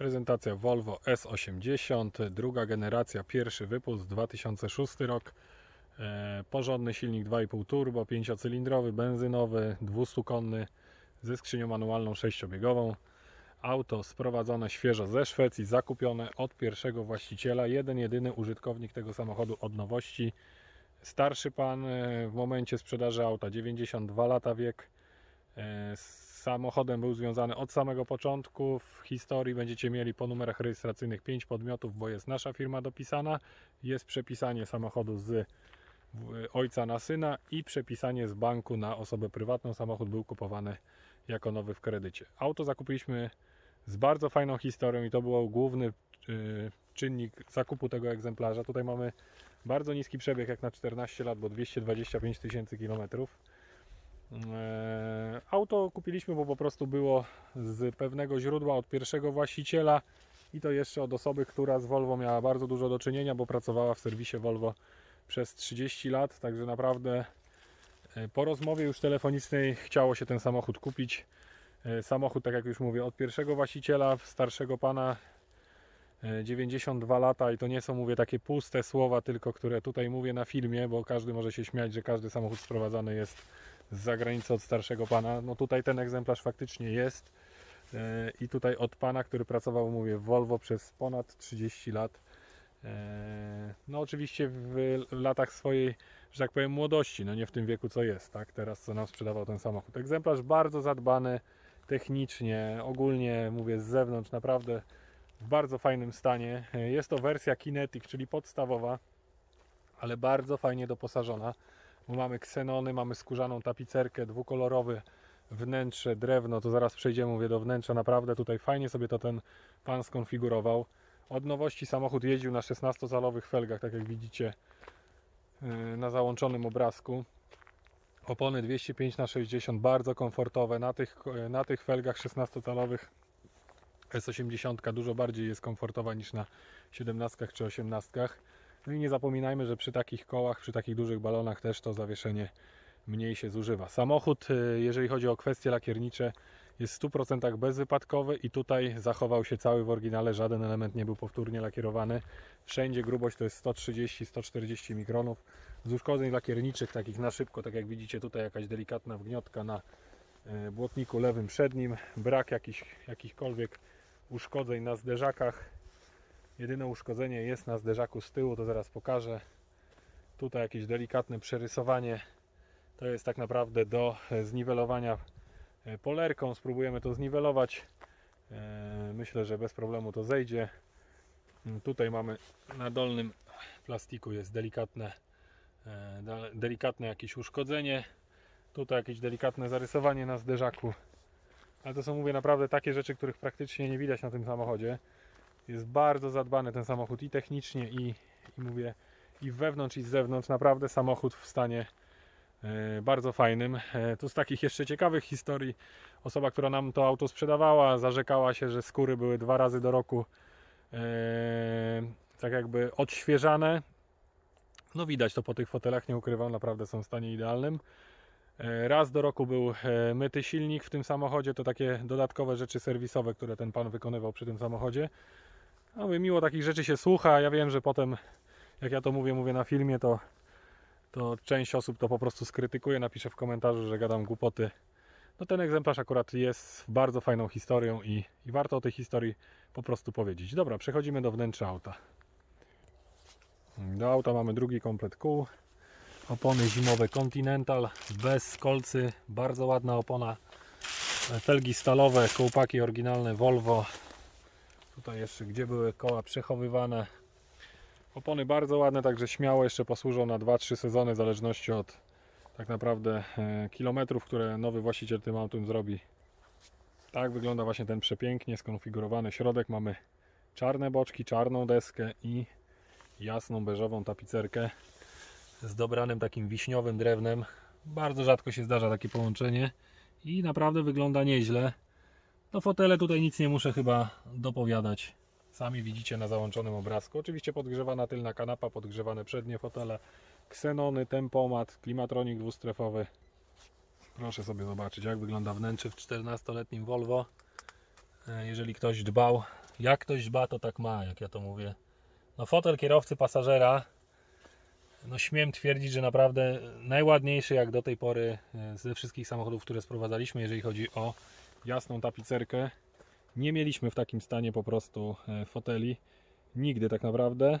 Prezentacja Volvo S80, druga generacja, pierwszy wypust, 2006 rok. E, porządny silnik 2,5 turbo, 5-cylindrowy, benzynowy, 200-konny ze skrzynią manualną 6-biegową. Auto sprowadzone świeżo ze Szwecji, zakupione od pierwszego właściciela. Jeden, jedyny użytkownik tego samochodu od nowości. Starszy pan e, w momencie sprzedaży auta, 92 lata wiek. Samochodem był związany od samego początku. W historii będziecie mieli po numerach rejestracyjnych 5 podmiotów, bo jest nasza firma dopisana. Jest przepisanie samochodu z ojca na syna i przepisanie z banku na osobę prywatną. Samochód był kupowany jako nowy w kredycie. Auto zakupiliśmy z bardzo fajną historią i to był główny y, czynnik zakupu tego egzemplarza. Tutaj mamy bardzo niski przebieg jak na 14 lat, bo 225 tysięcy kilometrów. E, Auto kupiliśmy, bo po prostu było z pewnego źródła od pierwszego właściciela. I to jeszcze od osoby, która z Volvo miała bardzo dużo do czynienia, bo pracowała w serwisie Volvo przez 30 lat, także naprawdę e, po rozmowie już telefonicznej chciało się ten samochód kupić. E, Samochód, tak jak już mówię, od pierwszego właściciela, starszego pana, e, 92 lata. I to nie są, mówię, takie puste słowa, tylko które tutaj mówię na filmie, bo każdy może się śmiać, że każdy samochód sprowadzany jest z zagranicy od starszego pana. No tutaj ten egzemplarz faktycznie jest e, i tutaj od pana, który pracował, mówię, w Volvo przez ponad 30 lat. E, No oczywiście w latach swojej, że tak powiem, młodości, no nie w tym wieku co jest, tak? Teraz co nam sprzedawał ten samochód. Egzemplarz bardzo zadbany technicznie, ogólnie mówię z zewnątrz, naprawdę w bardzo fajnym stanie. E, Jest to wersja Kinetic, czyli podstawowa, ale bardzo fajnie doposażona. Bo mamy ksenony, mamy skórzaną tapicerkę, dwukolorowy wnętrze, drewno, to zaraz przejdziemy mówię do wnętrza, naprawdę tutaj fajnie sobie to ten pan skonfigurował. Od nowości samochód jeździł na 16-calowych felgach, tak jak widzicie yy, na załączonym obrazku. Opony 205 na 60 bardzo komfortowe. Na tych, na tych felgach 16-calowych S80 dużo bardziej jest komfortowa niż na 17 czy 18. No i nie zapominajmy, że przy takich kołach, przy takich dużych balonach też to zawieszenie mniej się zużywa. Samochód, y, jeżeli chodzi o kwestie lakiernicze, jest w 100% bezwypadkowy i tutaj zachował się cały w oryginale, żaden element nie był powtórnie lakierowany. Wszędzie grubość to jest 130-140 mikronów. Z uszkodzeń lakierniczych, takich na szybko, tak jak widzicie tutaj jakaś delikatna wgniotka na y, błotniku lewym przednim, brak jakichś, jakichkolwiek uszkodzeń na zderzakach. Jedyne uszkodzenie jest na zderzaku z tyłu, to zaraz pokażę. Tutaj jakieś delikatne przerysowanie. To jest tak naprawdę do e, zniwelowania e, polerką. Spróbujemy to zniwelować. E, Myślę, że bez problemu to zejdzie. Mm, Tutaj mamy na dolnym plastiku jest delikatne, delikatne jakieś uszkodzenie. Tutaj jakieś delikatne zarysowanie na zderzaku. Ale to są, mówię, naprawdę takie rzeczy, których praktycznie nie widać na tym samochodzie. Jest bardzo zadbany ten samochód i technicznie, i, i mówię, i wewnątrz, i z zewnątrz. Naprawdę samochód w stanie e, bardzo fajnym. E, tu z takich jeszcze ciekawych historii, osoba, która nam to auto sprzedawała, zarzekała się, że skóry były dwa razy do roku e, tak jakby odświeżane. No widać to po tych fotelach, nie ukrywam, naprawdę są w stanie idealnym. E, Raz do roku był e, myty silnik w tym samochodzie, to takie dodatkowe rzeczy serwisowe, które ten pan wykonywał przy tym samochodzie. No, mówię, miło takich rzeczy się słucha. Ja wiem, że potem, jak ja to mówię, mówię na filmie, to, to część osób to po prostu skrytykuje, napisze w komentarzu, że gadam głupoty. No ten egzemplarz akurat jest bardzo fajną historią i, i warto o tej historii po prostu powiedzieć. Dobra, przechodzimy do wnętrza auta. Do auta mamy drugi komplet kół. Opony zimowe Continental bez kolcy, bardzo ładna opona. Felgi stalowe, kołpaki oryginalne Volvo. Tutaj jeszcze gdzie były koła przechowywane. Opony bardzo ładne, także śmiało jeszcze posłużą na 2-3 sezony w zależności od tak naprawdę e, kilometrów, które nowy właściciel tym autem zrobi. Tak wygląda właśnie ten przepięknie skonfigurowany środek. Mamy czarne boczki, czarną deskę i jasną beżową tapicerkę z dobranym takim wiśniowym drewnem. Bardzo rzadko się zdarza takie połączenie i naprawdę wygląda nieźle. No fotele tutaj nic nie muszę chyba dopowiadać. Sami widzicie na załączonym obrazku. Oczywiście podgrzewana tylna kanapa, podgrzewane przednie fotele, ksenony, tempomat, klimatronik dwustrefowy. Proszę sobie zobaczyć jak wygląda wnętrze w 14-letnim Volvo. E, Jeżeli ktoś dbał Jak ktoś dba, to tak ma, jak ja to mówię. No fotel kierowcy pasażera, no śmiem twierdzić, że naprawdę najładniejszy jak do tej pory e, ze wszystkich samochodów, które sprowadzaliśmy, jeżeli chodzi o jasną tapicerkę. Nie mieliśmy w takim stanie po prostu e, foteli. Nigdy tak naprawdę.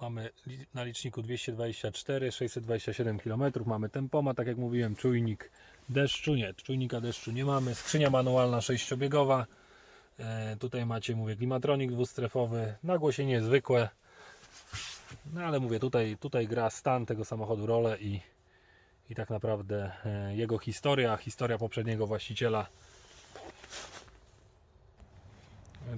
Mamy na liczniku 224, 627 km. Mamy tempomat, tak jak mówiłem, czujnik deszczu, nie, czujnika deszczu nie mamy. Skrzynia manualna sześciobiegowa. E, tutaj macie, mówię, klimatronik dwustrefowy. Nagłośnienie zwykłe. No ale mówię, tutaj, tutaj gra stan tego samochodu rolę i, i tak naprawdę e, jego historia, historia poprzedniego właściciela.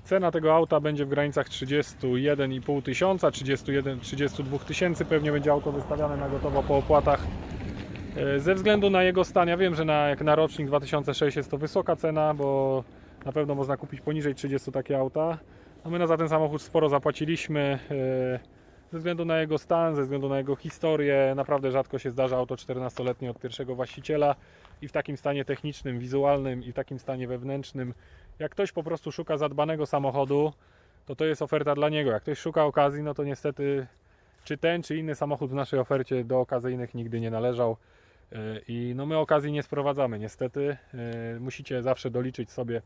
Cena tego auta będzie w granicach 31,5 tysiąca, 31, 32 tysięcy. Pewnie będzie auto wystawiane na gotowo po opłatach. E, Ze względu na jego stan, ja wiem, że na, jak na rocznik 2006 jest to wysoka cena, bo na pewno można kupić poniżej 30 takie auta. A my na za ten samochód sporo zapłaciliśmy. E, Ze względu na jego stan, ze względu na jego historię, naprawdę rzadko się zdarza auto 14-letnie od pierwszego właściciela i w takim stanie technicznym, wizualnym i w takim stanie wewnętrznym. Jak ktoś po prostu szuka zadbanego samochodu, to to jest oferta dla niego. Jak ktoś szuka okazji, no to niestety czy ten, czy inny samochód w naszej ofercie do okazyjnych nigdy nie należał. Yy, I no my okazji nie sprowadzamy, niestety. Yy, Musicie zawsze doliczyć sobie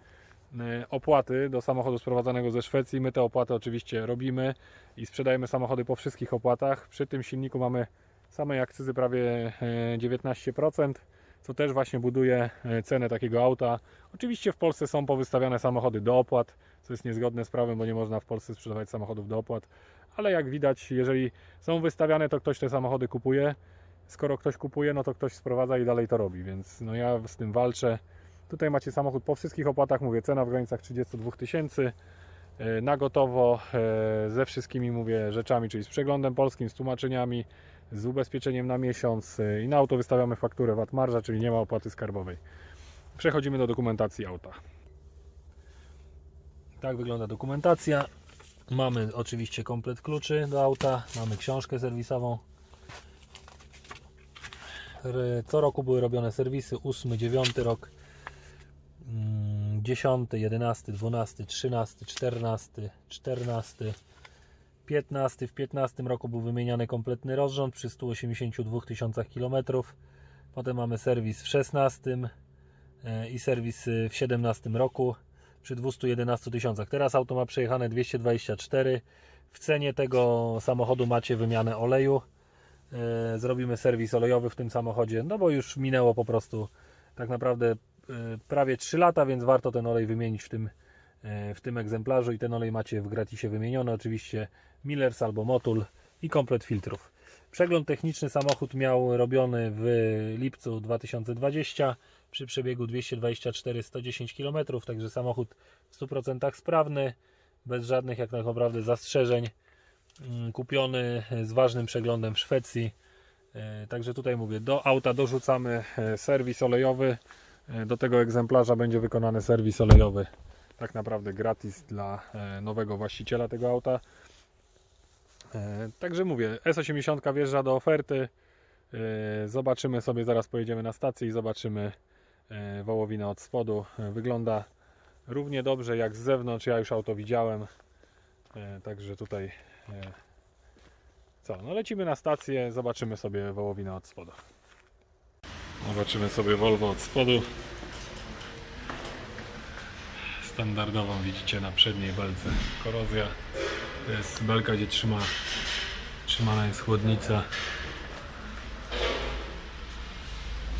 opłaty do samochodu sprowadzanego ze Szwecji. My te opłaty oczywiście robimy i sprzedajemy samochody po wszystkich opłatach. Przy tym silniku mamy samej akcyzy prawie yy, 19%, co też właśnie buduje yy, cenę takiego auta. Oczywiście w Polsce są powystawiane samochody do opłat, co jest niezgodne z prawem, bo nie można w Polsce sprzedawać samochodów do opłat. Ale jak widać, jeżeli są wystawiane, to ktoś te samochody kupuje. Skoro ktoś kupuje, no to ktoś sprowadza i dalej to robi, więc no ja z tym walczę. Tutaj macie samochód po wszystkich opłatach, mówię, cena w granicach 32 tysięcy e, na gotowo, e, ze wszystkimi mówię rzeczami, czyli z przeglądem polskim, z tłumaczeniami, z ubezpieczeniem na miesiąc e, i na auto wystawiamy fakturę VAT marża, czyli nie ma opłaty skarbowej. Przechodzimy do dokumentacji auta. Tak wygląda dokumentacja. Mamy oczywiście komplet kluczy do auta, mamy książkę serwisową. Co roku były robione serwisy 8, 9 rok, 10, 11, 12, 13, 14, 14, 15. W 15 roku był wymieniany kompletny rozrząd przy 182 tysiącach kilometrów. Potem mamy serwis w 16 e, i serwis y, w 17 roku przy 211 tysiącach. Teraz auto ma przejechane 224. W cenie tego samochodu macie wymianę oleju. E, Zrobimy serwis olejowy w tym samochodzie, no bo już minęło po prostu tak naprawdę e, prawie 3 lata, więc warto ten olej wymienić w tym, e, w tym egzemplarzu i ten olej macie w gratisie wymieniony. Oczywiście Millers albo Motul i komplet filtrów. Przegląd techniczny samochód miał robiony w lipcu 2020 przy przebiegu 224-110 km, także samochód w 100% sprawny, bez żadnych jak tak naprawdę zastrzeżeń. Mm, Kupiony z ważnym przeglądem w Szwecji. E, Także tutaj mówię, do auta dorzucamy serwis olejowy. E, Do tego egzemplarza będzie wykonany serwis olejowy. Tak naprawdę gratis dla e, nowego właściciela tego auta. E, Także mówię, S80 wjeżdża do oferty. Zobaczymy sobie, zaraz pojedziemy na stację i zobaczymy wołowinę od spodu. Wygląda równie dobrze jak z zewnątrz. Ja już auto widziałem. Także tutaj co? No lecimy na stację, zobaczymy sobie wołowinę od spodu. Zobaczymy sobie Volvo od spodu. Standardową widzicie na przedniej belce korozja. To jest belka, gdzie trzyma, trzymana jest chłodnica.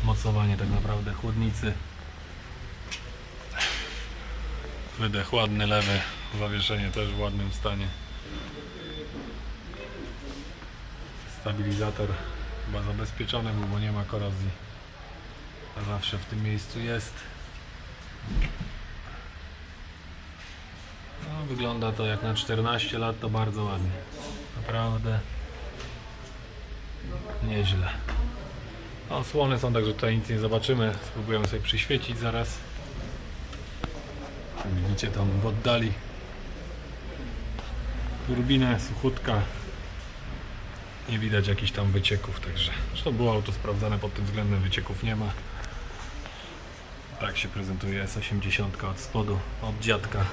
Mocowanie tak naprawdę chłodnicy. Wydech ładny, lewy. Zawieszenie też w ładnym stanie. Stabilizator chyba zabezpieczony był, bo nie ma korozji. Zawsze w tym miejscu jest. No, wygląda to jak na 14 lat, to bardzo ładnie. Naprawdę nieźle. No, słony są, także tutaj nic nie zobaczymy. Spróbujemy sobie przyświecić zaraz. Widzicie tam w oddali turbinę, suchutka. Nie widać jakichś tam wycieków, także zresztą było auto sprawdzane pod tym względem, wycieków nie ma. Tak się prezentuje S80 od spodu, od dziadka.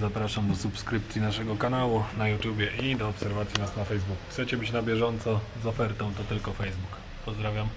Zapraszam do subskrypcji naszego kanału na YouTubie i do obserwacji nas na Facebooku. Chcecie być na bieżąco z ofertą, to tylko Facebook. Pozdrawiam.